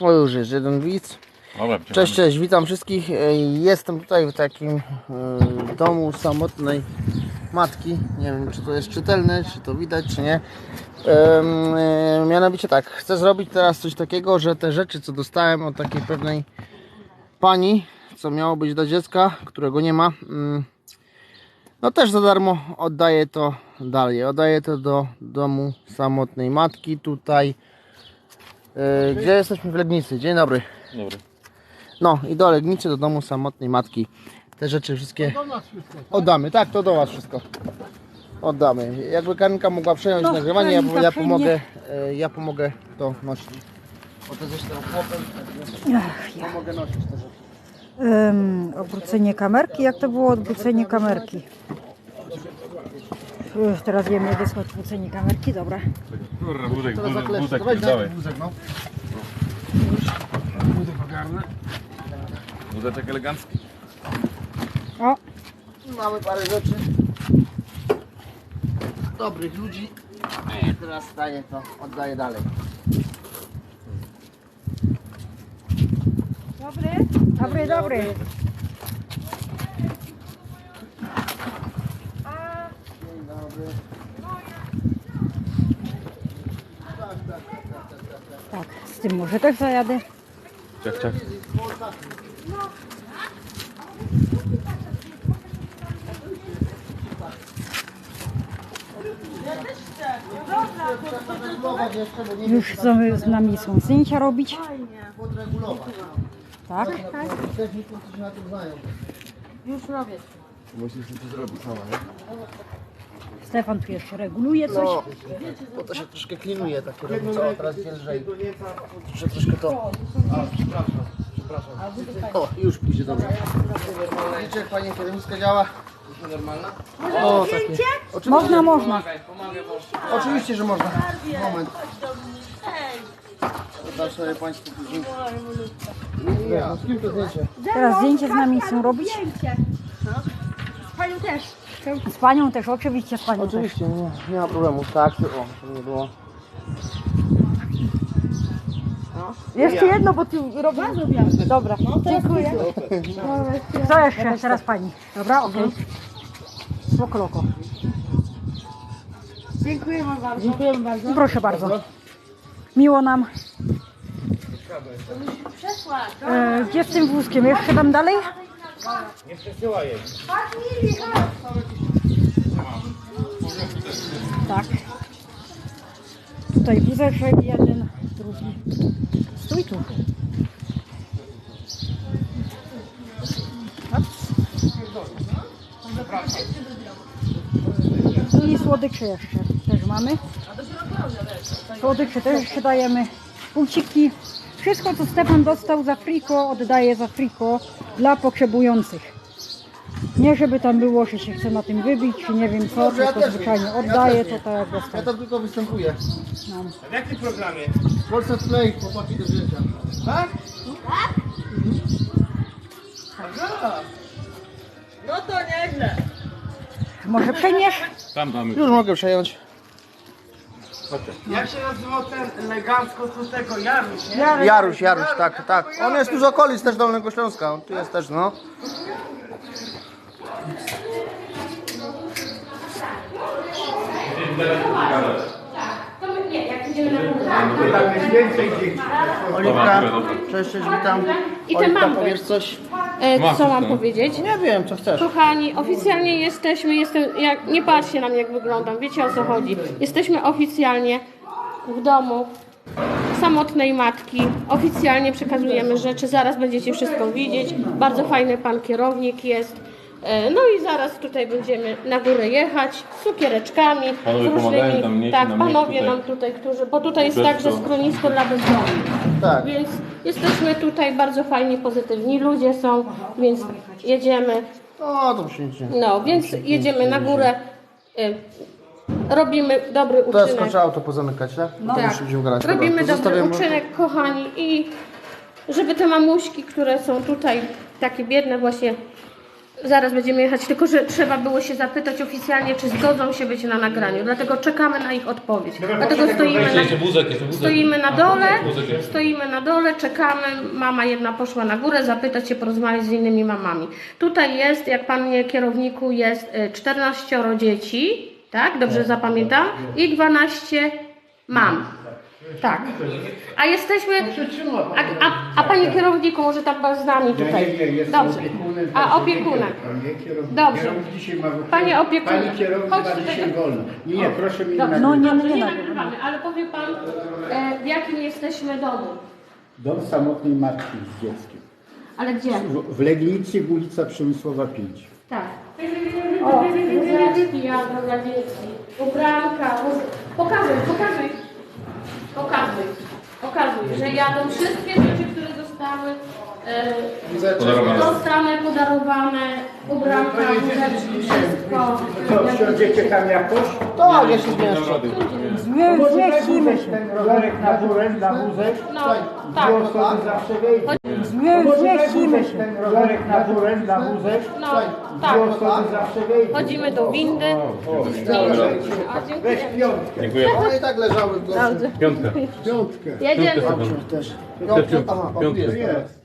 O, już jest jeden widz. Cześć, cześć, witam wszystkich. E, Jestem tutaj w takim e, domu samotnej matki. Nie wiem, czy to jest czytelne, czy to widać, czy nie. E, Mianowicie tak, chcę zrobić teraz coś takiego, że te rzeczy, co dostałem od takiej pewnej pani, co miało być dla dziecka, którego nie ma, mm, no też za darmo oddaję to dalej. Oddaję to do domu samotnej matki tutaj. E, Gdzie jesteśmy w Legnicy? Dzień dobry. Dobra. No i do Legnicy, do domu samotnej matki. Te rzeczy wszystkie oddamy. Tak, to do Was wszystko. Oddamy. Jakby Karinka mogła przejąć No, nagrywanie, ja, Karinka ja przejmie. pomogę, e, ja pomogę to nosić. Bo to zresztą chłopem, Ach, ja. pomogę nosić te rzeczy. Ym, obrócenie kamerki? Jak to było odwrócenie kamerki? Ech, teraz wiemy wysłać odwrócenie kamerki, dobra. Kurwa, wózek, Teraz wózek, zakleszę. wózek, To weź daj dawaj. ten wózek, no. Wózeczek elegancki. O, Mamy parę rzeczy. Dobrych ludzi. E, teraz daję to, oddaję dalej. dobry, dobry, dobry. Dzień dobry. Tak, z tym może też zajadę. Ciach, ciach. Podregulować jeszcze, bo nie Już z, z nami są zdjęcia robić. podregulować. Tak, Techników, którzy na tym znają. Musisz to zrobić sama, nie? Stefan tu jeszcze reguluje coś. No, bo to się troszkę klinuje takie robi, co teraz jest lżej. Muszę troszkę to... A, przepraszam, przepraszam. O, już pójdzie dobrze. Widzicie jak fajnie kierownicka działa? Normalna? O, takie. Oczywiście, Można, można. oczywiście, że można. Moment. Dam sobie Państwu później. Ja. Z kim to zdjęcie? Teraz zdjęcie z nami chcą robić. Z panią też. Z panią też, oczywiście z panią też. Oczywiście, nie, nie ma problemu. Tak, o, to nie było. Jeszcze jedno, bo ty robisz. Dobra, dziękuję. Co jeszcze? Teraz pani. Dobra, okej. Spoko loko. Dziękujemy bardzo. Dziękujemy bardzo. Proszę bardzo. Miło nam. E, gdzie z tym wózkiem? Jeszcze tam dalej? Tak. Tutaj wózeczek jeden, drugi. Stój tu. I słodycze jeszcze też mamy. Słodycze też jeszcze dajemy. Pulciki. Wszystko co Stefan dostał za friko oddaje za friko dla potrzebujących. Nie żeby tam było, że się chce na tym wybić, czy nie wiem co, Dobrze, ja tylko też zwyczajnie wiem. Ja oddaje też to wiem. tak jak Ja tam tylko występuję. No. W jakim programie? Polsat Play, chłopaki do zdjęcia. Tak? Aha. No to nieźle. Może przejmiesz? Tam damy. Już mogę przejąć. Jak się nazywał ten elegancko tu tego Janusz, nie? Jaruś, Jaruś, tak, tak. On jest tu z okolic też Dolnego Śląska. On tu jest też, no. Oliwka, cześć, cześć, witam. I te Oliwka, mampy. powiesz coś? E, co mam wszystko. powiedzieć? Nie wiem, co chcesz. Kochani, oficjalnie jesteśmy, jestem, jak, nie patrzcie na mnie jak wyglądam, wiecie o co chodzi. Jesteśmy oficjalnie w domu samotnej matki. Oficjalnie przekazujemy rzeczy, zaraz będziecie wszystko widzieć. Bardzo fajny pan kierownik jest. E, No i zaraz tutaj będziemy na górę jechać z cukiereczkami, Panowie z różnymi. nieść tak, nam panowie tutaj. nam tutaj, którzy, bo tutaj jest także schronisko dla bezdomnych. Tak. Więc jesteśmy tutaj bardzo fajni, pozytywni ludzie są, więc jedziemy. O, to przyjdzie. No, więc jedziemy na górę. y, Robimy dobry Teraz uczynek. skończę auto pozamykać, tak? No. Tak. Musimy grać. Robimy dobry uczynek, kochani, i żeby te mamuśki, które są tutaj takie biedne właśnie Zaraz będziemy jechać, tylko że trzeba było się zapytać oficjalnie, czy zgodzą się być na nagraniu. Dlatego czekamy na ich odpowiedź. Dlatego stoimy na, Jeszcze wózek, jeszcze wózek. stoimy na dole, Wózek jest. stoimy na dole, czekamy. Mama jedna poszła na górę zapytać się, porozmawiać z innymi mamami. Tutaj jest, jak panie kierowniku, jest y, 14 dzieci, tak? Dobrze zapamiętam? I 12 mam. Tak. A jesteśmy. A, a, a panie kierowniku, może tam z nami tutaj. Nie, nie, jest Dobrze. opiekunem. A kierownik. Dobrze. Kierownik dzisiaj ma wolny. Panie opiekunek, Pani kierownik chodź ma dzisiaj wolno. Nie, nie, proszę mi Dobrze. nie No nie, nie nie nagrywamy. ale powie pan, e, w jakim jesteśmy domu. Dom samotnej matki z dzieckiem. Ale gdzie? W, w Legnicy, ulica Przemysłowa 5. Tak. O, wózeczki jadą dla dzieci. Ubranka, Pokazuj, pokazuj. Pokazuj. Pokazuj, że jadą wszystkie rzeczy, które zostały e, Podarowane. dostane, podarowane. Ubranka, wózeczki, wszystko. Co, wsiądziecie tam jakoś? Tak, ja się zmieszczę. Zmie- Zmieścimy się. Ten rowerek na górę, na wózek. No, Dwie tak. osoby zawsze wejdą. Zmie- Zmieścimy się. Ten rowerek na górę, na wózek. No, Dwie tak. osoby zawsze wejdą. Chodzimy do windy. A, Weź dziękuję. piątkę. Dziękuję. One i tak leżały w gościu. Piątka. Piątkę. Jedziemy. Też. Piątka. Aha, jest. Jest.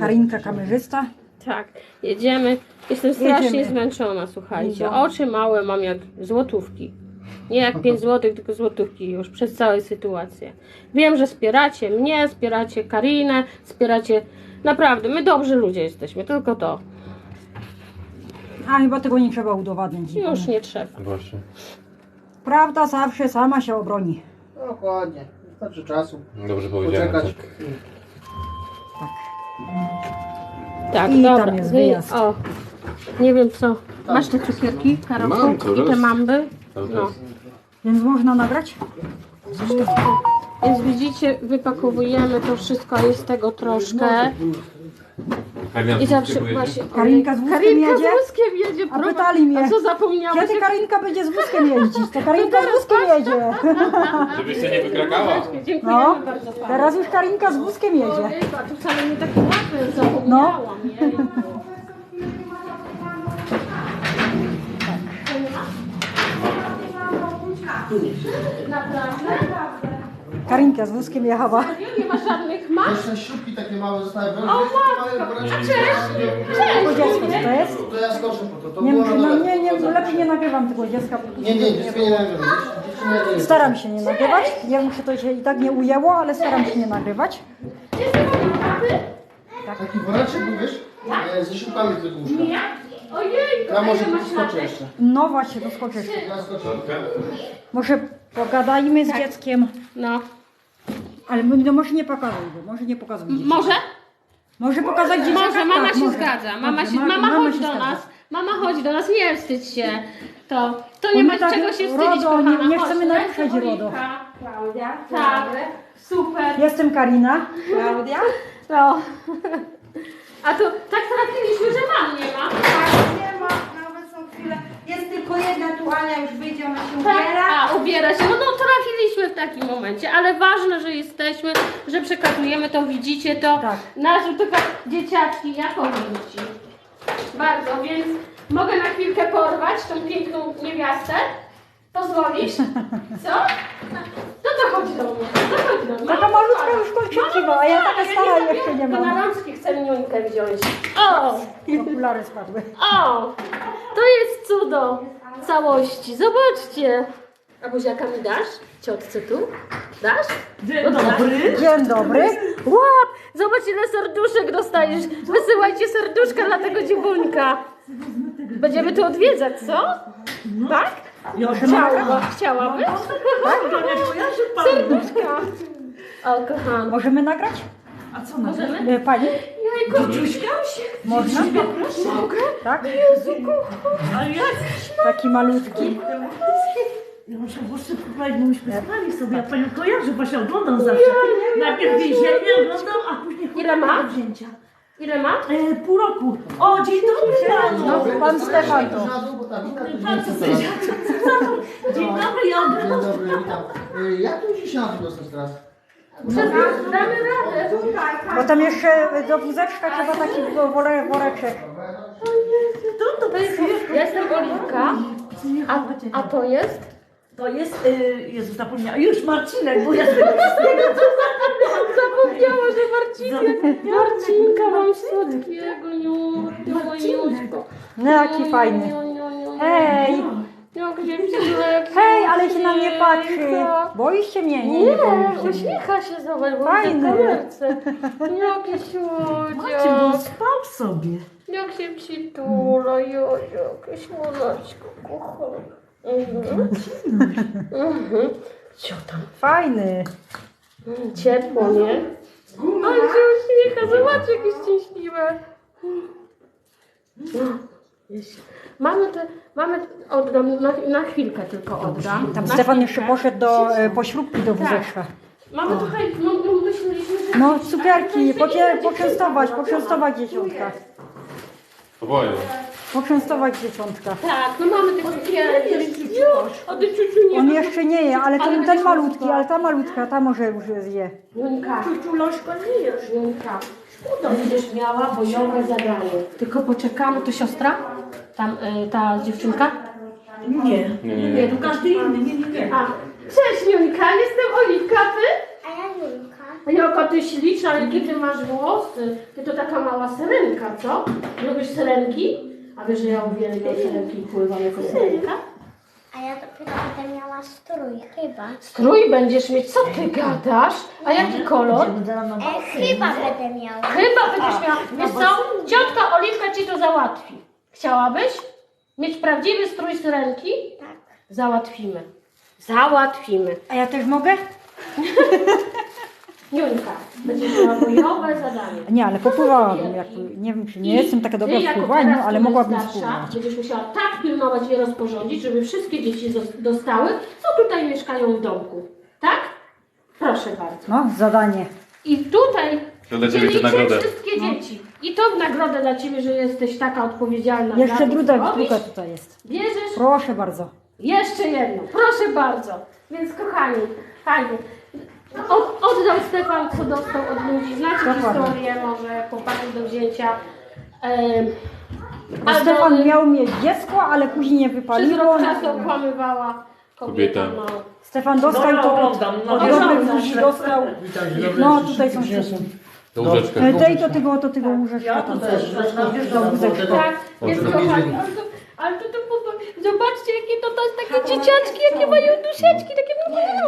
Karinka kamerzysta. Tak, jedziemy. Jestem strasznie Jedziemy. zmęczona, słuchajcie. No. Oczy małe mam jak złotówki. Nie jak 5 złotych, tylko złotówki już przez całą sytuację. Wiem, że wspieracie mnie, wspieracie Karinę, wspieracie... Naprawdę, my dobrzy ludzie jesteśmy, tylko to. A chyba tego nie trzeba udowadniać. Już nie trzeba. Właśnie. Prawda zawsze sama się obroni. Dokładnie. Wystarczy czasu. Dobrze powiedziałem. Poczekać. Tak. Tak, I dobra. tam jest wy- wyjazd. O, nie wiem co. Masz te cukierki, Karolku? Mam, I te mamby? Cały No. czas. Więc można nagrać? Więc widzicie, wypakowujemy to wszystko, jest tego troszkę. Karina, I zawsze właśnie. Karinka z wózkiem Karinka jedzie? z wózkiem jedzie. A pytali mnie, A co zapomniałeś? Kiedy Karinka będzie z wózkiem jeździć? To Karinka z wózkiem jedzie. Żebyś się nie wykrakała. Dziękujemy No, bardzo teraz już Karinka z wózkiem jedzie. Ojejku, a tu wcale nie takie łatwe, zapomniałam. Jejku. Naprawdę? Karinka z wózkiem jechała. Nie ma żadnych mas? Jeszcze śrubki takie małe zostały. O matko, Cześć! To dziecko, co to jest? To ja skoczę po to. to Nie, było na no, dole. nie, nie, lepiej nie nagrywam tego dziecka. Nie, nie, nie nagrywam. Nie jest. Staram się nie nagrywać. Ja muszę to się i tak nie ujęło, ale staram się nie nagrywać. Taki woreczek mówisz? E, Ze śrubkami tylko łóżka. Nie? Ojejku, Ja a może skoczę jeszcze. No właśnie, to skoczę jeszcze. Ja skoczę. Może pogadajmy z dzieckiem. No. Ale no może nie pokazuj go, może nie pokazuj. Może? Może pokazać dzieciaka? Może, mama tak, się może. zgadza. Mama, się, ma- mama, chodź do zgadza. nas. Mama chodź do nas, nie wstydź się. To, to Bo nie my ma tak, czego się wstydzić, RODO, nie- kochana. nie Chodź, chcemy naruszać Oliwka. RODO. Klaudia. Tak, super. Jestem Karina. Klaudia? No. A to tak trafiliśmy, że mam nie ma. Tak, nie ma na obecną chwilę. Jest tylko jedna tu, Ania już wyjdzie, ona się Tak, ubiera. a ubiera się. No, no trafiliśmy w takim momencie, ale ważne, że jesteśmy, że przekazujemy to, widzicie to. Tak. Nasze tylko dzieciaczki jako dzieci. Bardzo, więc mogę na chwilkę porwać tą piękną niewiastę. Pozwolisz? Co? No to chodź do mnie. No chodź do mnie. Taka malutka już kończyła, a ja taka stara jeszcze nie To mam. na rączki chcę niuńkę wziąć. O! Okulary spadły. O! To jest cudo całości. Zobaczcie. A buziaka mi dasz? Ciotce tu? Dasz? Dzień dobry. Dzień dobry. Łap! Zobacz ile serduszek dostajesz. Wysyłajcie serduszka dla tego dziewuńka. Będziemy tu odwiedzać, co? Tak? Chciała, chciałabyś? Tak? Serduszka. O, kochana. Możemy nagrać? Możemy? E, Pani? Jajko, Można? Mogę? Tak? Jezu, kochana. Taki malutki. Ja muszę włosy poprawić, bo myśmy spali sobie. Ja panią kojarzę, właśnie oglądam zawsze. Najpierw więzienie oglądam, a później Ile ma? do wzięcia. Ile ma? E, pół roku. O, dzień dobry panu. No, pan Stefan to. Bo to Pan Stefan. Dzień dobry, ja Dzień dobry, witam. E, Jak tu się na dostać teraz? Damy radę. Bo tam jeszcze do wózeczka trzeba taki wo- wore- woreczek. To, to, To jest, ja jestem Oliwka, a, a to jest? To jest, y, Jezu, zapomniałam, już Marcinek, bo ja z tego Zapomniała, że Marcinek, Marcinka mam słodkiego, niuśko. No jaki fajny. Hej, Jak się przytulek. hej, ale się na mnie patrzy. Boisz się mnie? Nie, nie Nie, uśmiecha się, zobacz, bo Fajny. w kamerce. Jaki Macie, bo on spał sobie. Jak się przytula, jojo, jakie słoneczko, kochane. Mhm. Mhm. Co tam? Fajny. Ciepło, nie? Ale się uśmiecha, zobacz jakie szczęśliwe. Mamy te, mamy, oddam, na, na chwilkę tylko oddam. Tam Na Stefan chwilkę. jeszcze poszedł do e, pośróbki do wózeczka. Mamy tutaj, no, no myśleliśmy, że... No cukierki, pocie, poczęstować, poczęstować dzieciątka. Oboje. Poczęstować dzieciątka. Tak, no mamy te cukierki. Już, a ty ciuciu nie On jeszcze nie je, ale ten, ten malutki, ale ta malutka, ta może już zje. Junka, Ciuciulożko nie jesz. Junka. To będziesz miała bojowe zadanie. Tylko poczekamy, to siostra? Tam, y, ta dziewczynka? Nie. Nie, nie, nie. To każdy inny, nie, nie, nie. A, cześć Junka, jestem Oliwka, ty? A ja Julka. Jaka ty śliczna, jakie ty masz włosy. Ty to taka mała syrenka, co? Lubisz syrenki? A wiesz, że ja uwielbiam syrenki i pływam jako syrenka? A ja dopiero będę miała strój, chyba. Strój będziesz mieć, co ty gadasz? A jaki kolor? E, chyba będę miała. Chyba będziesz miała. Wiesz co? Ciotka Oliwka ci to załatwi. Chciałabyś mieć prawdziwy strój syrenki? Tak. Załatwimy. Załatwimy. A ja też mogę? Junka, będziesz miała bojowe zadanie. Nie, ale popływałabym. Jak, nie wiem, czy nie I jestem taka dobra w pływaniu, ale mogłabym starsza, spływać. Będziesz musiała tak pilnować i rozporządzić, żeby wszystkie dzieci zos- dostały, co tutaj mieszkają w domku. Tak? Proszę bardzo. No, zadanie. I tutaj To dla ciebie dzielicie nagrodę. wszystkie dzieci. I to w nagrodę dla ciebie, że jesteś taka odpowiedzialna. Jeszcze druga, druga tutaj jest. Bierzesz Proszę bardzo. jeszcze jedno. Proszę bardzo. Więc kochani, fajnie. Od, oddał Stefan, co dostał od ludzi. Znacie Dokładnie. historię, może chłopaków do wzięcia. Em, Bo Stefan miał mieć dziecko, ale później nie przez wypaliło. rok czasu okłamywała kobieta. Kobieta. No. Stefan dostał Dobra, to od, oglądam, no. od Oglądasz. dobrych ludzi, dostał. No, tutaj są wszystkie. Do łóżeczka. E, Tej to tego, to tego łóżeczka Ja to też. Na. Tak, więc kochani, ale to, to, to, to, zobaczcie jakie to, to jest takie dzieciaczki, jakie mają duszeczki, takie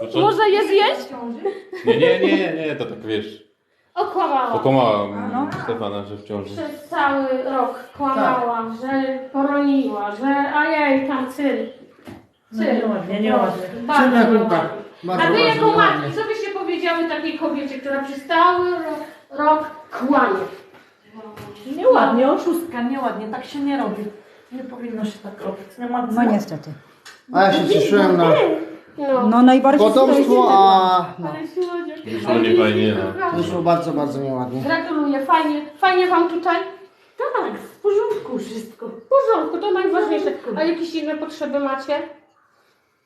To co? Można je zjeść? Nie, nie, nie, nie, nie, to tak wiesz. Okłamała. Okłamała No. Stefana, że w ciąży. Przez cały rok kłamała, że poroniła, że ajej, tam cyrk. Cyrk. Nieładnie, nieładnie. Bardzo Ciemna nieładnie. kulka. Bardzo, A wy bardzo jako matki, co byście powiedziały takiej kobiecie, która przez cały ro- rok kłamie? Nieładnie, oszustka, nieładnie, tak się nie robi. Nie powinno się tak robić. Nie ma No niestety. A ja się cieszyłem na No. No najbardziej potomstwo, a no, Ale słodziak. Wyszło nie fajnie, no. wyszło bardzo, bardzo nieładnie. Gratuluję, fajnie, fajnie wam tutaj. Tak, w porządku wszystko. W porządku, to najważniejsze. A jakieś inne potrzeby macie?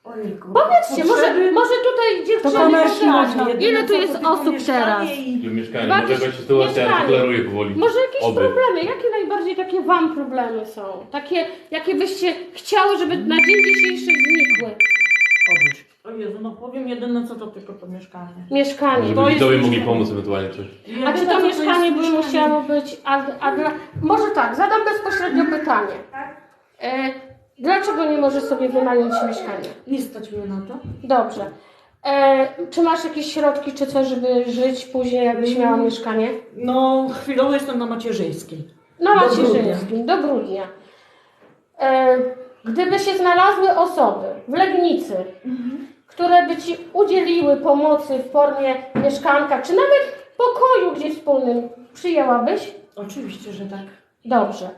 Ojejku. Powiedzcie, może, może tutaj dziewczyny komercji potrafią. można. Ile tu jest osób teraz? I mieszkanie. Zobaczysz, Może jakaś sytuacja mieszkanie. deklaruje powoli. Może jakieś Oby. problemy? Jakie najbardziej takie wam problemy są? Takie, jakie byście chciały, żeby na dzień dzisiejszy znikły? Odwróć. O Jezu, no powiem jedyne co to tylko to mieszkanie. Mieszkanie. Żeby To jest widzowie mogli pomóc ewentualnie coś. A czy to mieszkanie by musiało być. A, a dla, może tak, zadam bezpośrednio pytanie. E, dlaczego nie możesz sobie wynająć mieszkania? Nie stać mnie na to. Dobrze. E, czy masz jakieś środki czy coś, żeby żyć później, jakbyś miała mieszkanie? No, chwilowo jestem na macierzyńskiej. Na macierzyńskim, do grudnia. E, gdyby się znalazły osoby w Legnicy, które by Ci udzieliły pomocy w formie mieszkanka, czy nawet pokoju gdzieś wspólnym, przyjęłabyś? Oczywiście, że tak. Dobrze.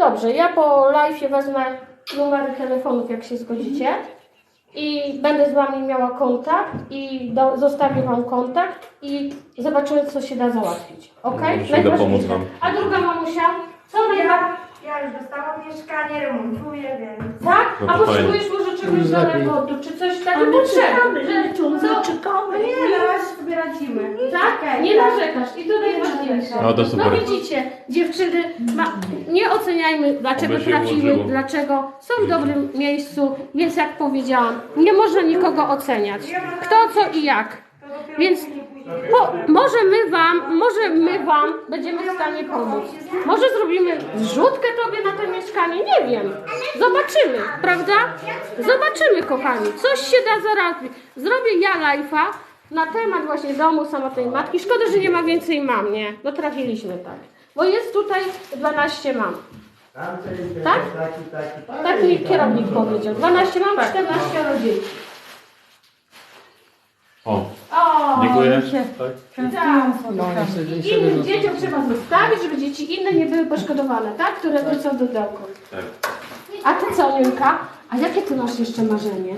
Dobrze, ja po live wezmę numery telefonów, jak się zgodzicie. I będę z Wami miała kontakt i do, zostawię Wam kontakt i zobaczymy, co się da załatwić. Ok? Pomóc wam. A druga mamusia? Co ja? Ja już dostałam mieszkanie, remontuję, więc... Tak? No A to potrzebujesz może czegoś Już do lepiej. remontu, czy coś takiego potrzebne? czekamy, Że- co? czekamy. Nie, na razie sobie radzimy. Tak? Okej, Nie tak. narzekasz i to najważniejsze. No to super. No widzicie, dziewczyny, ma, nie oceniajmy dlaczego Oby się trafiły, ułożyło. dlaczego są w dobrym miejscu, więc jak powiedziałam, nie można nikogo oceniać. Kto, co i jak. Więc po, może my wam, może my wam będziemy w stanie pomóc. Może zrobimy zrzutkę tobie na to mieszkanie, nie wiem. Zobaczymy, prawda? Zobaczymy, kochani. Coś się da załatwić. Zrobię ja live'a na temat właśnie domu samotnej matki. Szkoda, że nie ma więcej mam, nie? No trafiliśmy tak. Bo jest tutaj 12 mam. Tak? Tak mi kierownik powiedział. 12 mam, 14 rodzin. O, O, dziękuję. się- Tak? No, Innym dzieciom trzeba zostawić, żeby dzieci inne nie były poszkodowane, tak? Które wrócą do dołku. Tak. A ty co, Julka? A jakie ty masz jeszcze marzenie?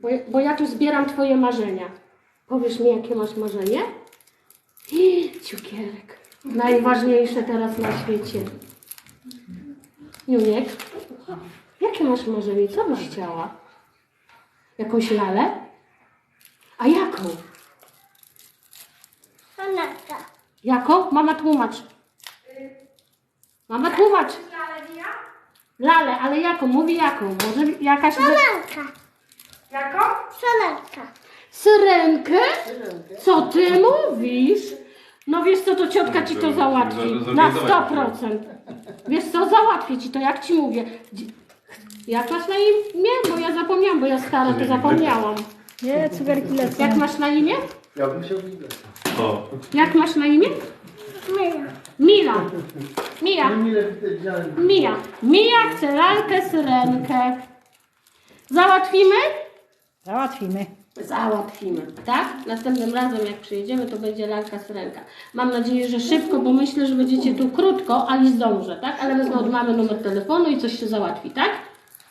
Bo, bo ja tu zbieram twoje marzenia. Powiesz mi, jakie masz marzenie? Cukierek. Najważniejsze teraz na świecie. Juniek, jakie masz marzenie? Co byś chciała? Jakąś lalę? A jaką? Jaką? Mama tłumacz. Mama tłumacz. Lalę, ale jaką? Mówi jaką? Może jakaś... Jaką? Syrenkę? Co ty mówisz? No wiesz co, to ciotka ci to załatwi. Na 100%. Wiesz co, załatwię ci to, jak ci mówię. Jak masz na imię? Bo ja zapomniałam, bo ja stara to zapomniałam. Nie, cukierki lecą. Jak masz na imię? Ja bym się widział. O, Jak masz na imię? Mila. Mija. Mija. Mija chce lalkę, syrenkę. Załatwimy? Załatwimy. Załatwimy, tak? Następnym razem jak przyjedziemy, to będzie lalka syrenka. Mam nadzieję, że szybko, bo myślę, że będziecie tu krótko, ale zdążę, tak? Ale wezmę od mamy numer telefonu i coś się załatwi, tak?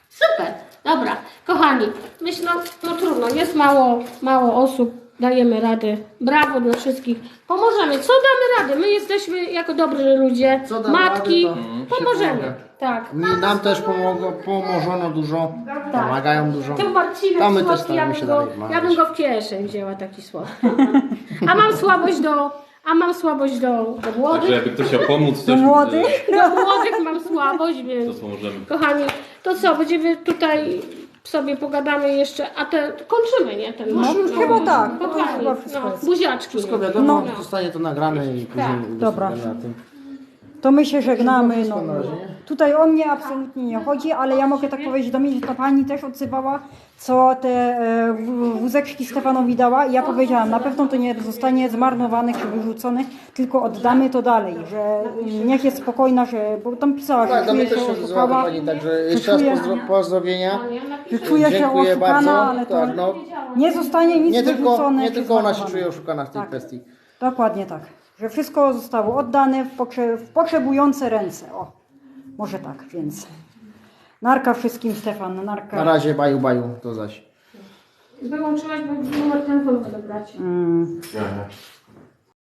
Super, dobra. Kochani, myślę, no trudno, jest mało, mało osób, dajemy radę. Brawo dla wszystkich. Pomożemy. Co damy radę? My jesteśmy jako dobrzy ludzie, Co damy matki, radę, to się pomożemy. pomaga. Tak. Mi, nam też pomogło, pomożono dużo, pomagają dużo. Ten Marcinek A my też słodki, ja staramy bym, się go, dalej ja bym go w kieszeń wzięła, taki słodki. A mam słabość do, a mam słabość do, do Także młodych. jakby ktoś chciał pomóc, Do coś, młodych? Do młodych mam słabość, to więc pomożemy. kochani, to co, będziemy tutaj sobie pogadamy jeszcze, a te kończymy, nie? Ten No, chyba tak. To Kochani, chyba wszystko no, buziaczki. Wszystko wiadomo, No. zostanie to nagrane i później Tak. Dobra. udostępnione na tym. To my się żegnamy. No. na razie, nie? Tutaj o mnie absolutnie nie chodzi, ale ja mogę tak powiedzieć, do mnie ta pani też odzywała, co te e, wózeczki Stefanowi dała i ja powiedziałam, na pewno to nie zostanie zmarnowane czy wyrzucone, tylko oddamy to dalej, że mm, niech jest spokojna, że, bo tam pisała, Tak, że mnie czuje też się oszukała, pani, także jeszcze raz pozdro, pozdrowienia. że czuje się Dziękuję oszukana, bardzo. ale to Tak, no, nie zostanie nic nie tylko, wyrzucone nie tylko ona się czuje oszukana w tej Tak. kwestii. Dokładnie tak. Że wszystko zostało oddane w, potrze- w potrzebujące ręce. O, może tak, więc. Narka wszystkim, Stefan, narka. Na razie, baju, baju, to zaś. Wyłączyłaś, bo numer telefonu odebrać. Mm. Aha.